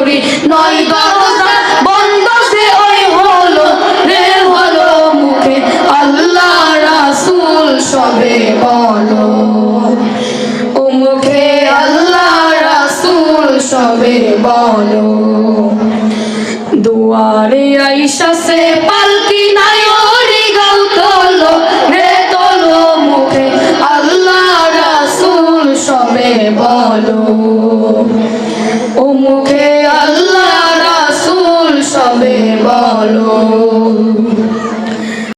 কুঠুরি নয় দরজা বন্ধ সে ওই হলো, রে হলো মুখে। আল্লাহ রাসূল সবে বলো। ও মুখে আল্লাহ রাসূল সবে বলো। দুয়ারে আইসা সে পালকি নাই ওরে গাও তোলো, রে মুখে। আল্লাহ রাসূল সবে বলো।